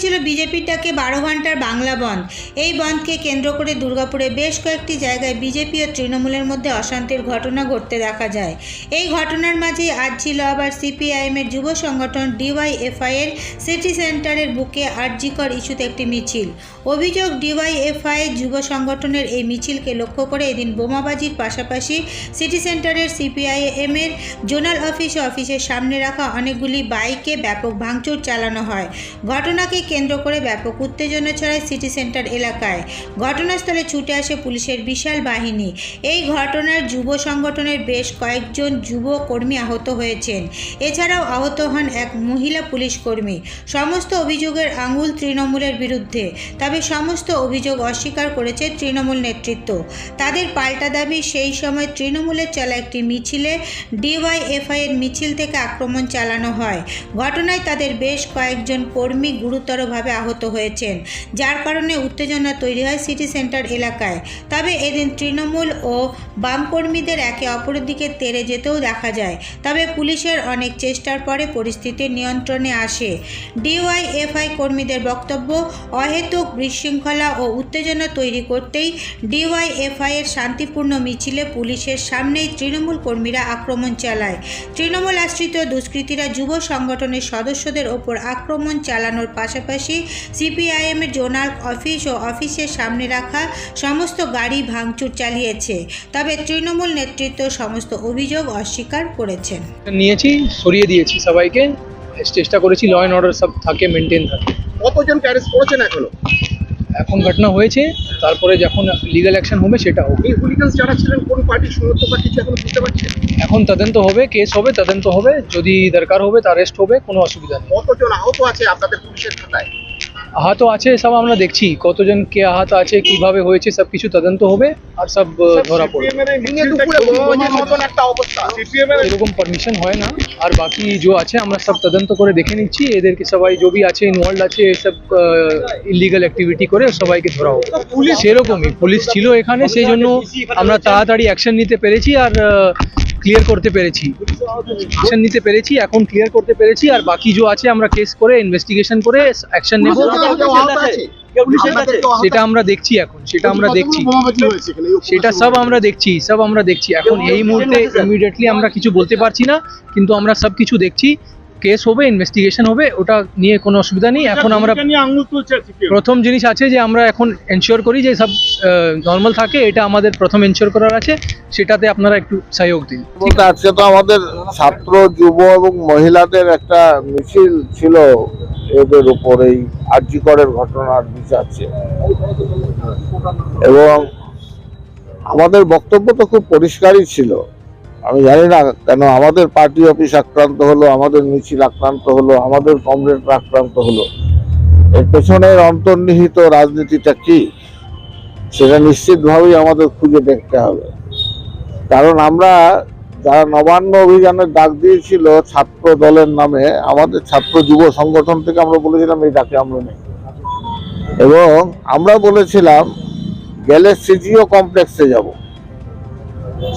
হয়েছিল বিজেপির ডাকে বারো ঘণ্টার বাংলা বন্ধ। এই বন্ধকে কেন্দ্র করে দুর্গাপুরে বেশ কয়েকটি জায়গায় বিজেপি ও তৃণমূলের মধ্যে অশান্তির ঘটনা ঘটতে দেখা যায়। এই ঘটনার মাঝেই আজ ছিল আবার সিপিআইএমের যুব সংগঠন ডিওয়াইএফআই এর সিটি সেন্টারের বুকে আরজিকর ইস্যুতে একটি মিছিল। অভিযোগ, ডিওয়াইএফআই যুব সংগঠনের এই মিছিলকে লক্ষ্য করে এদিন বোমাবাজির পাশাপাশি সিটি সেন্টারের সিপিআইএম এর জোনাল অফিস অফিসের সামনে রাখা অনেকগুলি বাইকে ব্যাপক ভাঙচুর চালানো হয়। ঘটনাকে কেন্দ্র করে ব্যাপক উত্তেজনা ছড়ায় সিটি সেন্টার এলাকায়। ঘটনাস্থলে ছুটে আসে পুলিশের বিশাল বাহিনী। এই ঘটনার যুব সংগঠনের বেশ কয়েকজন যুব কর্মী আহত হয়েছেন। এছাড়াও আহত হন এক মহিলা পুলিশ কর্মী। সমস্ত অভিযোগের আঙুল তৃণমূলের বিরুদ্ধে, তবে সমস্ত অভিযোগ অস্বীকার করেছে তৃণমূল নেতৃত্ব। তাদের পাল্টা দাবি, সেই সময় তৃণমূলের চলা একটি মিছিলে, ডিওয়াইএফআই এর মিছিল থেকে আক্রমণ চালানো হয়। ঘটনায় তাদের বেশ কয়েকজন কর্মী গুরুতরভাবে আহত হয়েছেন, যার কারণে উত্তেজনা তৈরি হয় সিটি সেন্টার এলাকায়। তবে এদিন তৃণমূল ও বাম কর্মীদের একে অপরের দিকে তেড়ে যেতেও দেখা যায়। তবে পুলিশের অনেক চেষ্টার পরে পরিস্থিতি নিয়ন্ত্রণে আসে। ডিওয়াইএফআই কর্মীদের বক্তব্য, অহেতুক বিশৃঙ্খলা ও উত্তেজনা তৈরি করতেই ডিওয়াইএফআই এর শান্তিপূর্ণ মিছিলে পুলিশের সামনেই তৃণমূল কর্মীরা আক্রমণ চালায়। তৃণমূল আশ্রিত দুষ্কৃতীরা যুব সংগঠনের সদস্যদের ওপর আক্রমণ চালানোর পাশাপাশি সিপিআইএমের জোনাল অফিস ও অফিসের সামনে রাখা সমস্ত গাড়ি ভাঙচুর চালিয়েছে। তবে তৃণমূল নেতৃত্ব সমস্ত অভিযোগ অস্বীকার করেছেন। নিয়েছি সরিয়ে দিয়েছি সবাইকে। চেষ্টা করেছি ল অ্যান্ড অর্ডার সব থাকে মেনটেন থাকে। কতজন প্যারেস করেছেন এখনও? এখন ঘটনা হয়েছে তারপরে যখন লিগাল অ্যাকশন হবে সেটা হবে। এই হুলিগান্স যারা ছিলেন কোন পার্টির সমর্থক বা কিছু এখন বুঝতে পারছেন? এখন তদন্ত হবে কেস হবে তদন্ত হবে যদি দরকার হবে তা অ্যারেস্ট হবে কোনো অসুবিধা নেই। কতজন আহত আছে আপনাদের পুলিশের খাতায়? আহত আছে সব আমরা দেখছি। কতজন কে আহত আছে কীভাবে হয়েছে সব কিছু তদন্ত হবে আর সব ধরা পড়বে। এরকম পারমিশন হয় না। আর বাকি যে আছে আমরা সব তদন্ত করে দেখে নিচ্ছি। এদেরকে সবাই যে বি আছে ইনভলভ আছে এসব ইলিগাল অ্যাক্টিভিটি করে সবাইকে ধরা হবে সেরকমই পুলিশ ছিল এখানে সেই জন্য আমরা তাড়াতাড়ি অ্যাকশন নিতে পেরেছি। আর ক্লিয়ার করতে পেরেছি। অ্যাকশন নিতে পেরেছি এখন ক্লিয়ার করতে পেরেছি আর বাকি যে আছে আমরা কেস করে ইনভেস্টিগেশন করে অ্যাকশন নেব। সেটা আমরা দেখছি এখন সেটা আমরা দেখছি? সেটা সব আমরা দেখছি সব আমরা দেখছি। এখন এই মুহূর্তে ইমিডিয়েটলি আমরা কিছু বলতে পারছি না কিন্তু আমরা সব কিছু দেখছি। কেস হবে ইনভেস্টিগেশন হবে ওটা নিয়ে কোনো অসুবিধা নেই। এখন আমরা প্রথম জিনিস আছে যে আমরা এখন এনশিওর করি যে সব নর্মাল থাকে এটা আমাদের প্রথম এনশিওর করার আছে। সেটাতে আপনারা একটু সহযোগ দিন আজকে তো আমাদের ছাত্র যুব এবং মহিলাদের একটা মিছিল ছিল এদের উপর এই আর্যিকরের ঘটনার বিচার। এবং আমাদের বক্তব্য তো খুব পরিষ্কারই ছিল। আমি জানি না কেন আমাদের পার্টি অফিস আক্রান্ত হলো, আমাদের মিছিল আক্রান্ত হলো, আমাদের কমরেডরা আক্রান্ত হলো। এর পেছনের অন্তর্নিহিত রাজনীতিটা কি, সেটা নিশ্চিতভাবেই আমাদের খুঁজে দেখতে হবে। কারণ আমরা যারা নবান্ন অভিযানের ডাক দিয়েছিল ছাত্র দলের নামে, আমাদের ছাত্র যুব সংগঠন থেকে আমরা বলেছিলাম, এই ডাকে আমরা নেই। এবং আমরা বলেছিলাম, গেলে সিজিও কমপ্লেক্সে যাব।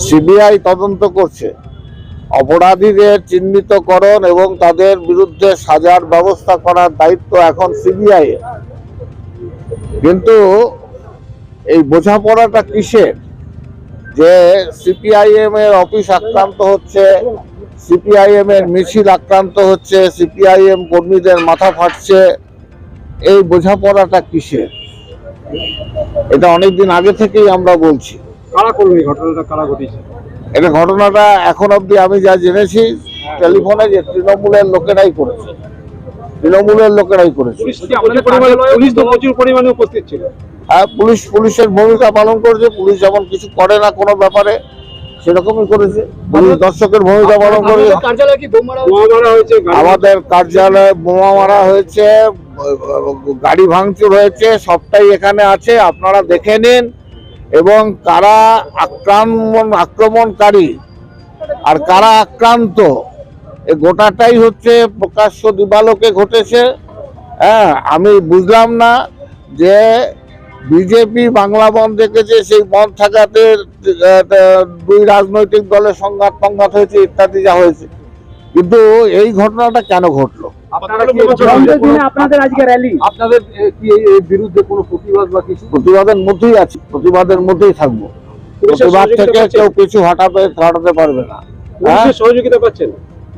সিবিআই তদন্ত করছে। অপরাধীদের চিহ্নিতকরণ এবং তাদের বিরুদ্ধে সাজার ব্যবস্থা করার দায়িত্ব এখন সিবিআই কিন্তু এই বোঝাপড়াটা কিসের? যে সিপিআইএম এর অফিস আক্রান্ত হচ্ছে, সিপিআইএম এর মিছিল আক্রান্ত হচ্ছে, সিপিআইএম কর্মীদের মাথা ফাটছে, এই বোঝাপড়াটা কিসের? এটা অনেকদিন আগে থেকেই আমরা বলছি। কারা করবে ঘটনাটা? কারা ঘটিয়েছে? এটা ঘটনাটা এখন অবধি আমি যা জেনেছি টেলিফোনে যে তৃণমূলের লোকেরাই করেছে। তৃণমূলের লোকেরাই করেছে। পুলিশ তো প্রচুর পরিমাণে উপস্থিত ছিল। হ্যাঁ পুলিশ পুলিশের ভূমিকা পালন করেছে পুলিশ যেমন কিছু করে না কোনো ব্যাপারে সেরকমই করেছে। পুলিশ দর্শকের ভূমিকা পালন করেছে। কার্যালয়ে বোমা মারা হয়েছে আমাদের কার্যালয়ে বোমা মারা হয়েছে গাড়ি ভাঙচুর হয়েছে সবটাই এখানে আছে আপনারা দেখে নিন। এবং কারা আক্রমণ, আক্রমণকারী আর কারা আক্রান্ত, এ গোটাটাই হচ্ছে প্রকাশ্য দিবালোকে ঘটেছে। হ্যাঁ আমি বুঝলাম না যে বিজেপি বাংলা বন্ধ দেখেছে, সেই বন্ধ থাকাতে দুই রাজনৈতিক দলের সংঘাত সংঘাত হয়েছে, ইত্যাদি যা হয়েছে। কিন্তু এই ঘটনাটা কেন ঘটলো? আপনাদের আজকে র্যালি আপনাদের এ, কি বিরুদ্ধে কোনো প্রতিবাদ বা কিছু? প্রতিবাদের মধ্যেই আছি। প্রতিবাদের মধ্যেই থাকব। প্রতিবাদ থেকে কেউ কিছু হটাতে হটাতে পারবে না। হ্যাঁ? সহযোগিতা পাচ্ছেন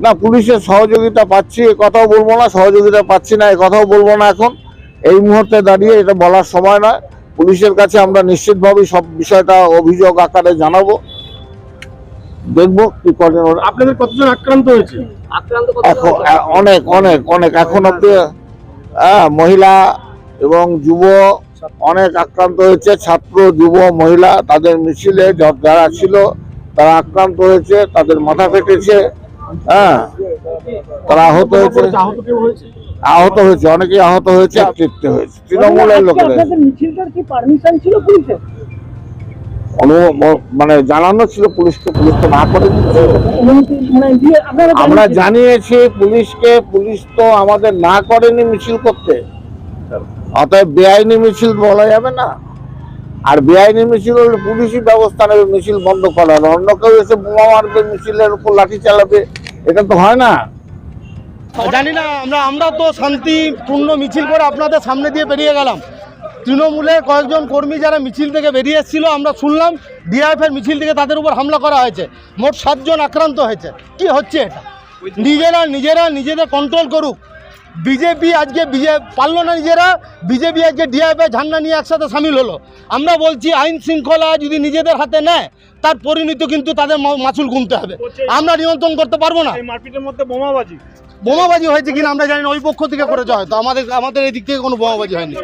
না পুলিশের সহযোগিতা পাচ্ছি এ কথাও বলব না সহযোগিতা পাচ্ছি না এ কথাও বলব না এখন। এই মুহূর্তে দাঁড়িয়ে এটা বলার সময় নয়। পুলিশের কাছে আমরা নিশ্চিতভাবেই সব বিষয়টা অভিযোগ আকারে জানাব। দেখব কি করেন আপনাদের কতজন আক্রান্ত হয়েছে? এখন অনেক অনেক অনেক। এখন অব্দি হ্যাঁ, মহিলা এবং যুব অনেক আক্রান্ত হয়েছে। ছাত্র যুব মহিলা তাদের মিছিলে যারা ছিল তারা আক্রান্ত হয়েছে তাদের মাথা ফেটেছে হ্যাঁ। তারা আহত হয়েছে। আহত হয়েছে? আহত হয়েছে অনেকেই আহত হয়েছে তৃপ্তি হয়েছে। তৃণমূলের লোকেরা মানে জানানো ছিল পুলিশকে পুলিশ তো না করে আমরা জানিয়েছি পুলিশকে, পুলিশ তো আমাদের না করেনি মিছিল করতে। অতএব বেআইনি মিছিল বলা যাবে না। আর বেআইনি মিছিল হলে পুলিশই ব্যবস্থা নেবে, মিছিল বন্ধ করার। অন্য কেউ এসে বোমা মারবে, মিছিলের উপর লাঠি চালাবে, এটা তো হয় না। জানি না, আমরা আমরা তো শান্তিপূর্ণ মিছিল করে আপনাদের সামনে দিয়ে বেরিয়ে গেলাম। তৃণমূলের কয়েকজন কর্মী যারা মিছিল থেকে বেরিয়ে এসেছিল আমরা শুনলাম ডিআইএফের মিছিল থেকে তাদের উপর হামলা করা হয়েছে। মোট সাতজন আক্রান্ত হয়েছে। কি হচ্ছে এটা? নিজেরা নিজেরা নিজেদের কন্ট্রোল করুক। বিজেপি আজকে বিজে পারল না নিজেরা বিজেপি আজকে ডিআইএফের ঝান্ডা নিয়ে একসাথে সামিল হলো। আমরা বলছি আইন শৃঙ্খলা যদি নিজেদের হাতে নেয় তার পরিণতি কিন্তু তাদের মাসুল গুনতে হবে। আমরা নিয়ন্ত্রণ করতে পারব না। মারপিটের মধ্যে বোমাবাজি। বোমাবাজি হয়েছে কিনা আমরা জানি না ওই পক্ষ থেকে করেছে হয়তো। আমাদের আমাদের এই দিক থেকে কোনো বোমাবাজি হয়নি।